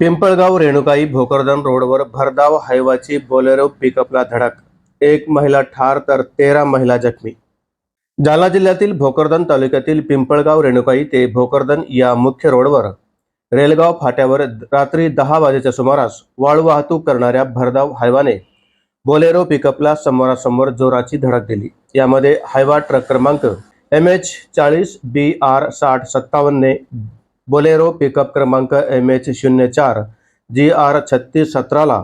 पिंपळगाव रेणुकाई भोकरदन रोडवर भरधाव हायवाची बोलेरो पिकअपला धडक. एक महिला ठार तर तेरा महिला जखमी. जालना जिल्ह्यातील भोकरदन तालुक्यातील पिंपळगाव रेणुकाई ते भोकरदन या मुख्य रोडवर रेलगाव फाट्यावर रात्री दहा वाजेच्या सुमारास वाळू वाहतूक करणाऱ्या भरधाव हायवाने बोलेरो पिकअपला समोरासमोर जोराची धडक दिली. यामध्ये हायवा ट्रक क्रमांक एम एच चाळीस बी आर साठ सत्तावन्नने बोलेरो पिकअप क्रमांक एम एच शून्य चार जी आर छत्तीस सतराला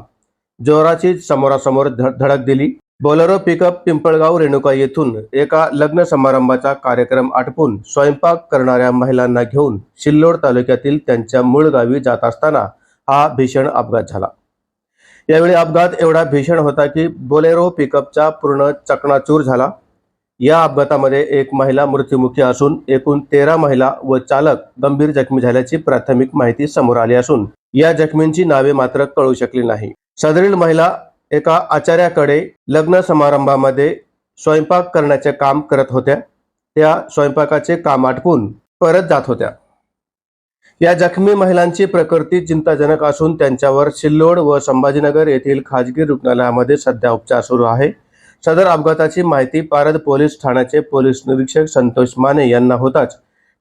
जोराची समोरासमोर धडक दिली. बोलेरो पिकअप पिंपळगाव रेणुका येथून एका लग्न समारंभाचा कार्यक्रम आटपून स्वयंपाक करणाऱ्या महिलांना घेऊन सिल्लोड तालुक्यातील त्यांच्या मूळ गावी जात असताना हा भीषण अपघात झाला. यावेळी अपघात एवढा भीषण होता की बोलेरो पिकअपचा पूर्ण चकनाचूर झाला. या अपघातामध्ये एक महिला मृत्युमुखी असून एकूण तेरा महिला व चालक गंभीर जखमी झाल्याची प्राथमिक माहिती समोर आली असून या जखमींची नावे मात्र कळू शकली नाही. सदरील महिला एका आचार्याकडे लग्न समारंभामध्ये स्वयंपाक करण्याचे काम करत होत्या. त्या स्वयंपाकाचे काम आटपून परत जात होत्या. या जखमी महिलांची प्रकृती चिंताजनक असून त्यांच्यावर सिल्लोड व संभाजीनगर येथील खाजगी रुग्णालयामध्ये सध्या उपचार सुरू आहे. सदर अपघाताची माहिती पारद पोलीस ठाण्याचे पोलीस निरीक्षक संतोष माने यांना होताच.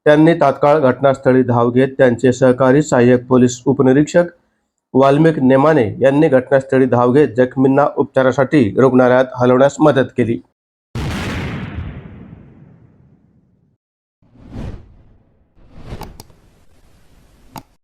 त्यांनी तात्काळ घटनास्थळी धाव घेत त्यांचे सहकारी सहाय्यक पोलीस उपनिरीक्षक वाल्मिक नेमाने यांनी घटनास्थळी धाव घेत जखमींना उपचारासाठी रुग्णालयात हलवण्यास मदत केली.